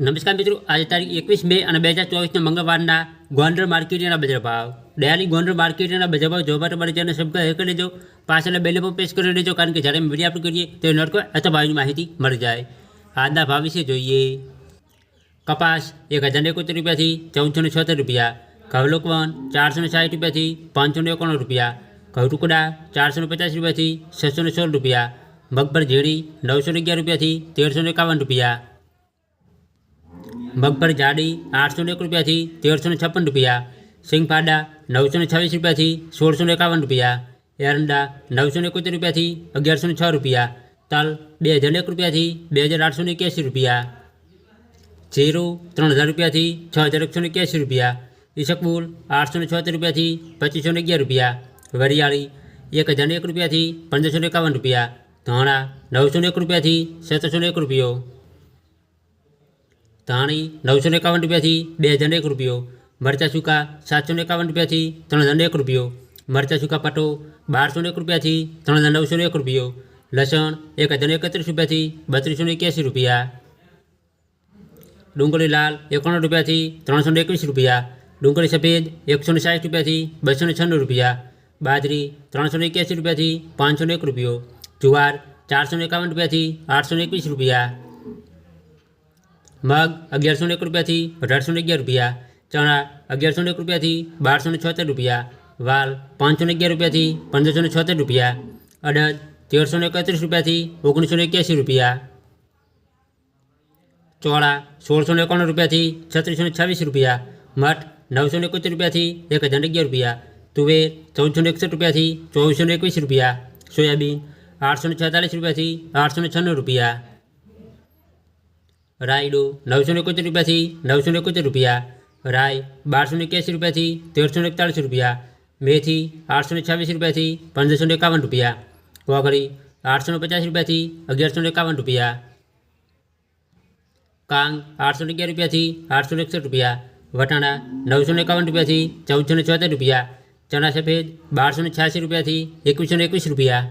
નમસ્કાર મિત્રો આજે તારીખ એકવીસ મે અને બે હજાર ચોવીસના મંગળવારના ગોંડલ માર્કેટના બજાર ભાવ ડેલી ગોંડલ માર્કેટના બજાર ભાવ જોવા માટે મારી ચેનલ સબસ્ક્રાઈબ કરી લેજો પાછળના બેલ પર પ્રેસ કરી લેજો કારણ કે જ્યારે અમે વિડીયો અપલોડ કરીએ તો નોટકો અથવા ભાવની માહિતી મળી જાય આજના ભાવ વિશે જોઈએ કપાસ એક હજાર એકોતેર રૂપિયાથી ચૌદસો ને છોતેર રૂપિયા ઘઉં લોકવન ચારસો ને સાઠ રૂપિયાથી પાંચસો ને એકાણું રૂપિયા ઘઉં ટુકડા ચારસો ને પચાસ રૂપિયાથી છસો ને સોળ રૂપિયા મગભર ઝેડી નવસો ને અગિયાર રૂપિયાથી તેરસો ને એકાવન રૂપિયા મગભર જાડી આઠસો ને એક રૂપિયાથી તેરસો ને છપ્પન રૂપિયા સિંગફાડા નવસો ને છવ્વીસ રૂપિયાથી સોળસો ને એકાવન રૂપિયા એરંડા નવસો ને એકોતેર રૂપિયાથી અગિયારસો ને છ રૂપિયા તલ બે હજાર એક રૂપિયાથી બે હજાર આઠસો ને એક્યાસી રૂપિયા જીરું ત્રણ હજાર રૂપિયાથી છ હજાર એકસો ને એક્યાસી રૂપિયા ઈસકબુલ આઠસો ને છોતેર રૂપિયાથી પચીસો ને અગિયાર રૂપિયા વરિયાળી એક હજાર ને એક રૂપિયાથી પંદરસો ને એકાવન રૂપિયા ધાણા નવસો ને એક રૂપિયાથી સત્તરસો ને એક રૂપિયો ધાણી નવસો ને એકાવન રૂપિયાથી બે હજાર ને એક રૂપિયો મરચા સૂકા સાતસો ને એકાવન રૂપિયાથી ત્રણ હજાર ને એક રૂપિયો મરચા સૂકા પટો બારસો ને એક રૂપિયાથી ત્રણ હજાર નવસો ને એક રૂપિયો લસણ એક હજાર ને એકત્રીસ રૂપિયાથી બત્રીસો ને એક્યાસી રૂપિયા ડુંગળી લાલ એકાણું રૂપિયાથી ત્રણસો ને એકવીસ રૂપિયા ડુંગળી સફેદ એકસો ને સાઠ રૂપિયાથી બસો ને છન્નું રૂપિયા બાજરી ત્રણસો ને એક્યાસી રૂપિયાથી પાંચસો ને એક રૂપિયો જુવાર ચારસો ને એકાવન રૂપિયાથી આઠસો ને એકવીસ રૂપિયા મગ અગિયારસો ને એક રૂપિયાથી અઢારસો ને અગિયાર રૂપિયા ચણા અગિયારસો ને એક રૂપિયાથી બારસો ને છોતેર રૂપિયા વાલ પાંચસો ને અગિયાર રૂપિયાથી પંદરસો ને છોતેર રૂપિયા અડદ તેરસો ને એકત્રીસ રૂપિયાથી ઓગણીસો ને એક્યાસી રૂપિયા ચોળા સોળસો ને એકાણું રૂપિયાથી છત્રીસો ને છવ્વીસ રૂપિયા મઠ નવસો ને એકોતેર રૂપિયાથી એક હજાર ને અગિયાર રૂપિયા તુવેર ચૌદસો ને એકસઠ રૂપિયાથી ચોવીસો ને એકવીસ રૂપિયા સોયાબીન આઠસો ને છેતાલીસ રૂપિયાથી આઠસો ને છન્નું રૂપિયા રાયડો નવસો ને એકોતેર રૂપિયાથી નવસો ને એકોતેર રૂપિયા રાય બારસો ને એક્યાસી રૂપિયાથી તેરસો ને એકતાળીસ રૂપિયા મેથી આઠસો ને છવ્વીસ રૂપિયાથી પંદરસો ને એકાવન રૂપિયા વઘડી આઠસો ને પચાસ રૂપિયાથી અગિયારસો ને એકાવન રૂપિયા કાંગ આઠસો ને અગિયાર રૂપિયાથી આઠસો ને એકસઠ રૂપિયા વટાણા નવસો ને એકાવન રૂપિયાથી ચૌદસો ને છોતેર રૂપિયા ચણા સફેદ બારસો ને છ્યાસી રૂપિયાથી એકવીસો ને એકવીસ રૂપિયા